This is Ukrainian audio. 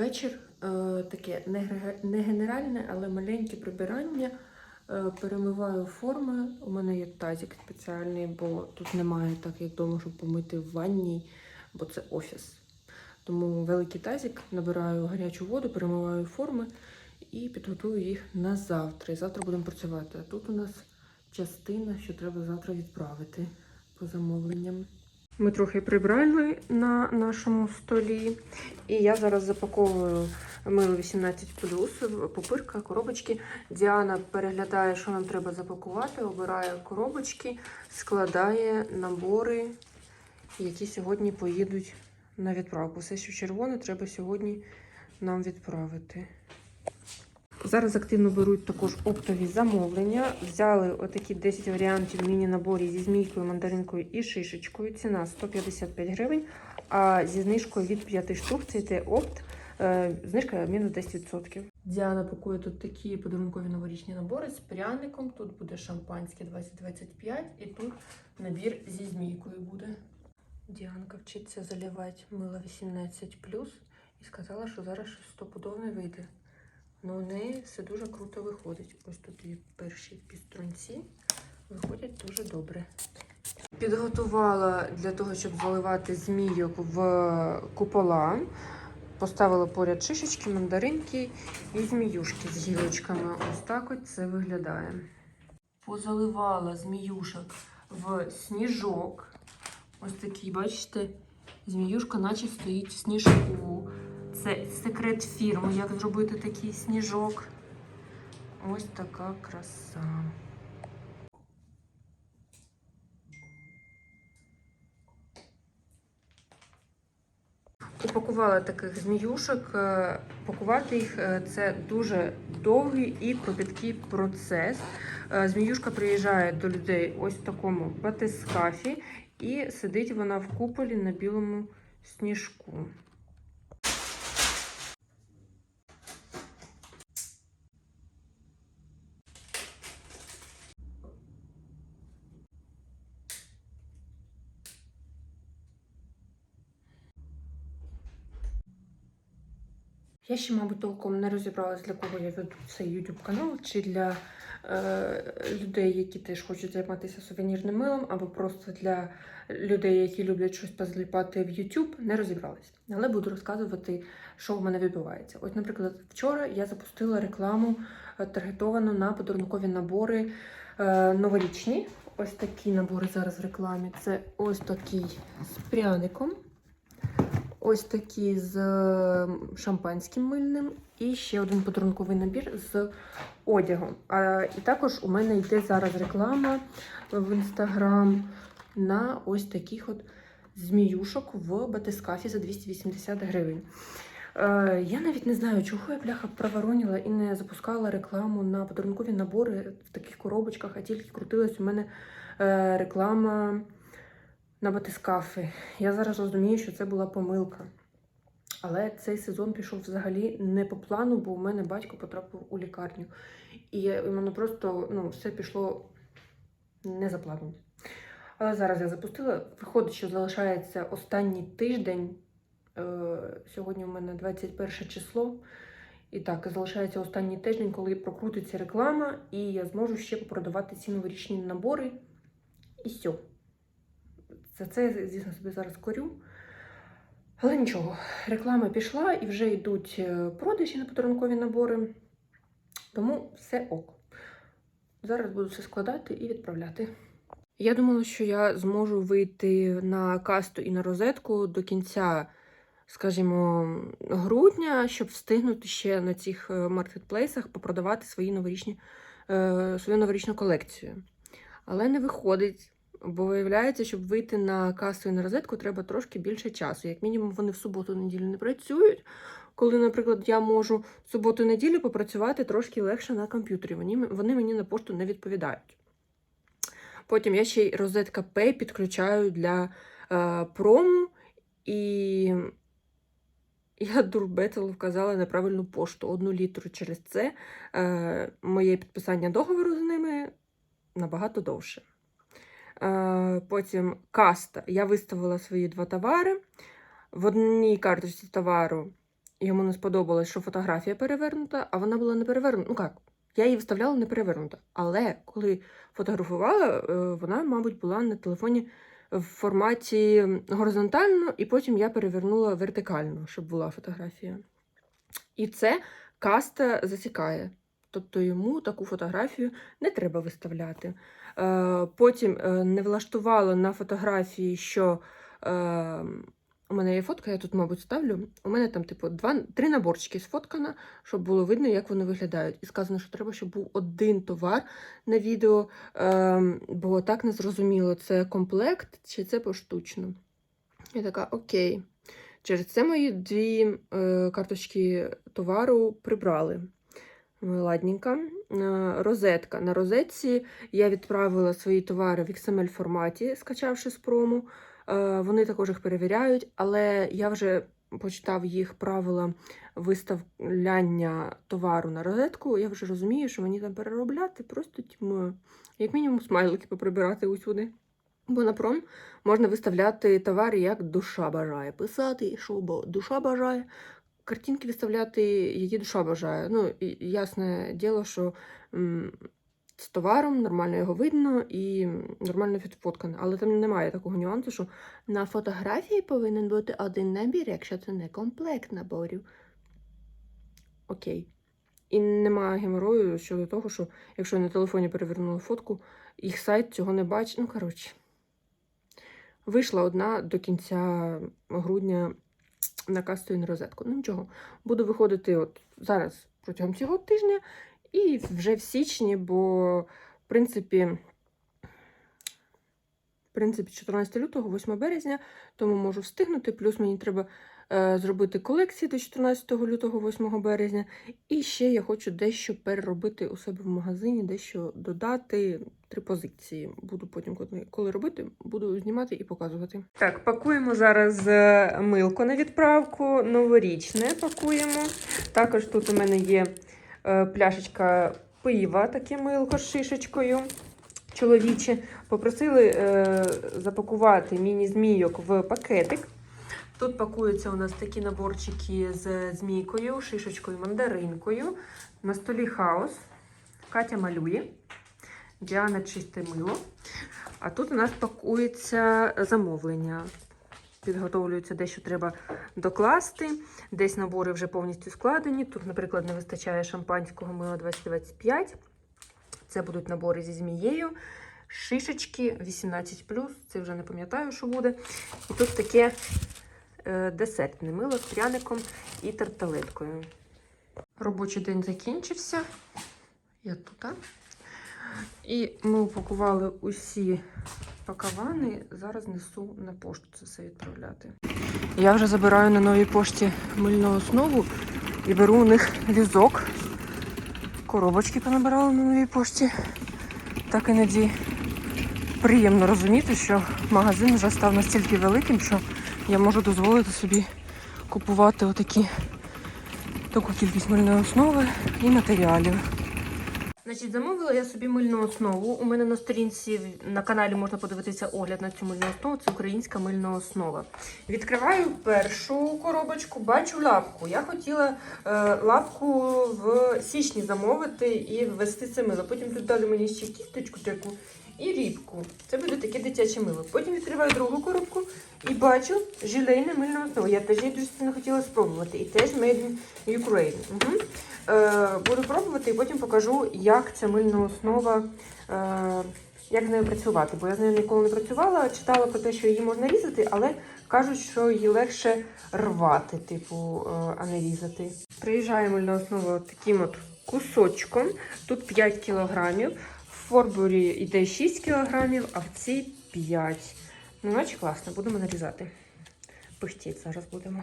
вечір. Е, таке не, не генеральне, але маленьке прибирання. Е, перемиваю форми. У мене є тазик спеціальний, бо тут немає так, як вдома, щоб помити в ванній, бо це офіс. Тому великий тазик, набираю гарячу воду, перемиваю форми і підготую їх на завтра. І завтра будемо працювати. А тут у нас частина, що треба завтра відправити по замовленням. Ми трохи прибрали на нашому столі. І я зараз запаковую мило 18 пупирка, коробочки. Діана переглядає, що нам треба запакувати, обирає коробочки, складає набори, які сьогодні поїдуть на відправку. Все, що червоне, треба сьогодні нам відправити. Зараз активно беруть також оптові замовлення. Взяли отакі 10 варіантів міні-наборів зі змійкою, мандаринкою і шишечкою. Ціна 155 гривень. А зі знижкою від 5 штук це йде опт. е, Знижка мінус 10%. Діана пакує тут такі подарункові новорічні набори з пряником. Тут буде шампанське 2025 і тут набір зі змійкою буде. Діанка вчиться заливати мило 18 і сказала, що зараз щось стопудоване вийде. Ну, у неї все дуже круто виходить. Ось тут і перші піструнці виходять дуже добре. Підготувала для того, щоб заливати змійок в купола. Поставила поряд шишечки, мандаринки і зміюшки з гілочками. Ось так от це виглядає. Позаливала зміюшок в сніжок. Ось такий, бачите, зміюшка наче стоїть в сніжку. Це секрет фірми, як зробити такий сніжок. Ось така краса. Упакувала таких зміюшок. Е, Пакувати їх е, це дуже довгий і кропіткий процес. Е, Зміюшка приїжджає до людей ось в такому батискафі, і сидить вона в куполі на білому сніжку. Я ще, мабуть, толком не розібралась, для кого я веду цей YouTube канал, чи для е, людей, які теж хочуть займатися сувенірним милом, або просто для людей, які люблять щось позліпати в YouTube, не розібралась. Але буду розказувати, що в мене відбувається. Ось, наприклад, вчора я запустила рекламу е, таргетовану на подарункові набори е, новорічні. Ось такі набори зараз в рекламі. Це ось такий з пряником. Ось такі з шампанським мильним і ще один подарунковий набір з одягом. А, і також у мене йде зараз реклама в інстаграм на ось таких от зміюшок в батискафі за 280 гривень. Е, я навіть не знаю, чого я бляха проворонила і не запускала рекламу на подарункові набори в таких коробочках, а тільки крутилась у мене е, реклама на батискафи. Я зараз розумію, що це була помилка. Але цей сезон пішов взагалі не по плану, бо у мене батько потрапив у лікарню. І і мене просто ну, все пішло не за планом. Але зараз я запустила. Виходить, що залишається останній тиждень. Е, сьогодні у мене 21 число. І так, залишається останній тиждень, коли прокрутиться реклама, і я зможу ще продавати ці новорічні набори. І все. За це я, звісно, собі зараз корю. Але нічого, реклама пішла і вже йдуть е, продажі на подарункові набори. Тому все ок. Зараз буду все складати і відправляти. Я думала, що я зможу вийти на касту і на розетку до кінця, скажімо, грудня, щоб встигнути ще на цих е, маркетплейсах попродавати свої новорічні, е, свою новорічну колекцію. Але не виходить. Бо виявляється, щоб вийти на касу і на розетку, треба трошки більше часу. Як мінімум, вони в суботу-неділю не працюють. Коли, наприклад, я можу в суботу-неділю попрацювати трошки легше на комп'ютері. Вони, мені на пошту не відповідають. Потім я ще й розетка Pay підключаю для е, прому, і я дурбетел вказала неправильну пошту одну літру через це. Е, моє підписання договору з ними набагато довше. Е, Потім каста. Я виставила свої два товари. В одній карточці товару йому не сподобалось, що фотографія перевернута, а вона була не перевернута. Ну як, я її вставляла не перевернута. Але коли фотографувала, е, вона, мабуть, була на телефоні в форматі горизонтально, і потім я перевернула вертикально, щоб була фотографія. І це каста засікає. Тобто йому таку фотографію не треба виставляти. Е, потім е, не влаштувала на фотографії, що е, у мене є фотка, я тут, мабуть, ставлю. У мене там, типу, два, три наборчики сфоткано, щоб було видно, як вони виглядають. І сказано, що треба, щоб був один товар на відео, бо так не зрозуміло, це комплект чи це поштучно. Я така, окей. Через це мої дві карточки товару прибрали. Ладненько. Е, Розетка. На розетці я відправила свої товари в XML форматі, скачавши з прому. Е, Вони також їх перевіряють, але я вже почитав їх правила виставляння товару на розетку. Я вже розумію, що мені там переробляти просто тьмою. Як мінімум смайлики поприбирати усюди. Бо на пром можна виставляти товари, як душа бажає. Писати, що бо душа бажає. Картинки виставляти, які душа бажає. Ну, і ясне діло, що з товаром нормально його видно і нормально відфоткано. Але там немає такого нюансу, що на фотографії повинен бути один набір, якщо це не комплект наборів. Окей. І немає геморою щодо того, що якщо я на телефоні перевернула фотку, їх сайт цього не бачить. Ну, коротше. Вийшла одна до кінця грудня на касту і на розетку. Ну нічого, буду виходити от зараз протягом цього тижня і вже в січні, бо в принципі, в принципі 14 лютого, 8 березня, тому можу встигнути. Плюс мені треба зробити колекції до 14 лютого, 8 березня. І ще я хочу дещо переробити у себе в магазині, дещо додати. Три позиції. Буду потім, коли- робити, буду знімати і показувати. Так, пакуємо зараз е, милко на відправку, новорічне пакуємо. Також тут у мене є е, пляшечка пива, таке милко з шишечкою. Чоловіче. Попросили е, запакувати міні-змійок в пакетик. Тут пакуються у нас такі наборчики з змійкою, шишечкою, мандаринкою. На столі хаос. Катя малює. Діана чисте мило. А тут у нас пакується замовлення. Підготовлюється дещо треба докласти. Десь набори вже повністю складені. Тут, наприклад, не вистачає шампанського мила 2025. Це будуть набори зі змією. Шишечки 18. Це вже не пам'ятаю, що буде. І тут таке десертне мило з пряником і тарталеткою. Робочий день закінчився. Я тут. І ми упакували усі пакавани. Зараз несу на пошту це все відправляти. Я вже забираю на новій пошті мильну основу і беру у них візок. Коробочки понабирала на новій пошті. Так іноді приємно розуміти, що магазин вже став настільки великим, що я можу дозволити собі купувати отакі таку кількість мильної основи і матеріалів. Значить, замовила я собі мильну основу. У мене на сторінці на каналі можна подивитися огляд на цю мильну основу. Це українська мильна основа. Відкриваю першу коробочку, бачу лапку. Я хотіла е, лапку в січні замовити і ввести це мило. Потім тут дали мені ще кісточку таку і рібку. Це буде таке дитяче мило. Потім відкриваю другу коробку і бачу жилейне мильна основа. Я теж її дуже сильно хотіла спробувати. І теж made in Ukraine. Угу. Е, буду пробувати і потім покажу, як ця мильна основа, е, як з нею працювати. Бо я з нею ніколи не працювала, читала про те, що її можна різати, але кажуть, що її легше рвати, типу, е, а не різати. Приїжджає мильна основа таким от кусочком. Тут 5 кілограмів. Форбурі йде 6 кілограмів, а в цій 5. Ну, наче класно, будемо нарізати. Пихтіть зараз будемо.